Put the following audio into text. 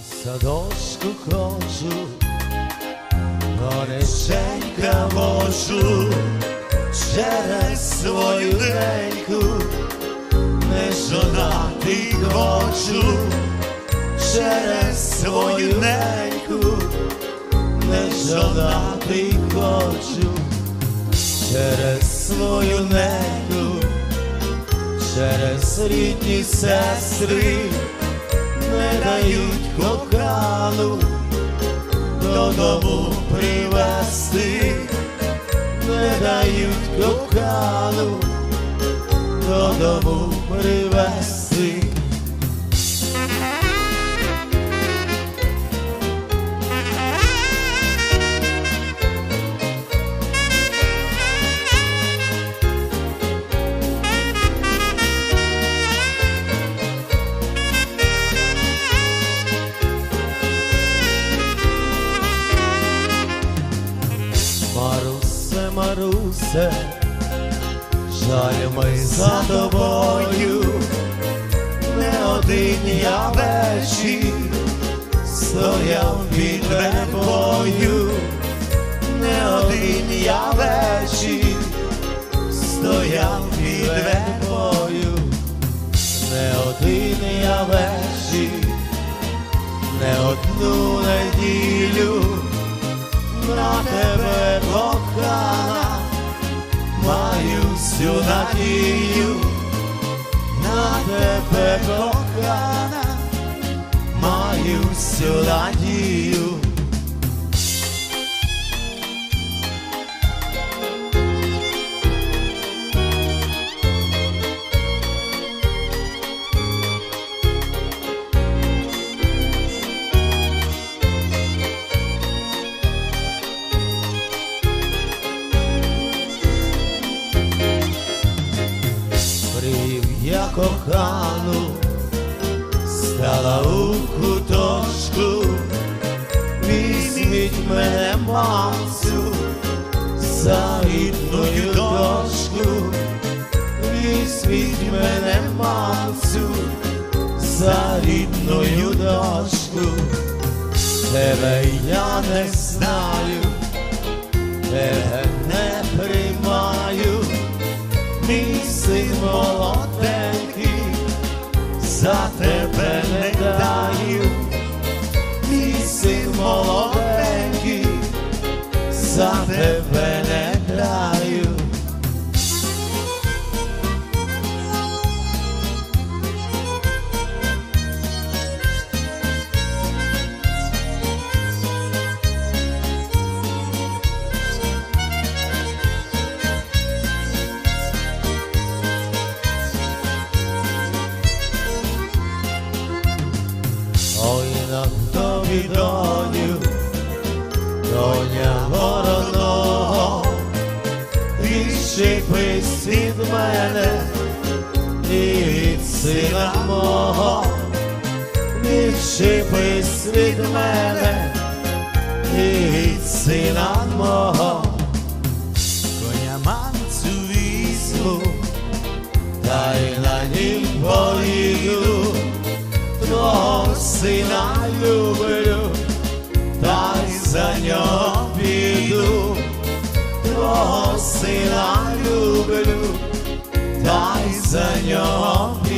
садочку ходжу, Конеченька вожу через свою неньку, не жонатий ходжу, через свою неньку, не жонатий ходжу, через свою неньку, через рідні сестри не дають кохану додому привезти, не дають кохану додому привезти. Марусе, жаль ми за тобою, не один я вечір стояв під вербою, не один я вечір стояв під вербою, не один я вечір, не одну неділю на тебе кохана, всю надію, на тебе кохана, маю всю надію. Я кохану, стала у куточку, візьміть мене мамцю, за рідною дошку, візьміть мене мамцю, за рідною дошку, тебе я не знаю, тебе не приймаю. Мій син молоденький, за тебе не даю, мій син молоденький, за тебе доню, доня вороного, відчепись від мене і від сина мого, відчепись від мене і від сина мого, коня на нім поїду сина люблю, та й за нього піду, твого сина люблю, та й за нього піду.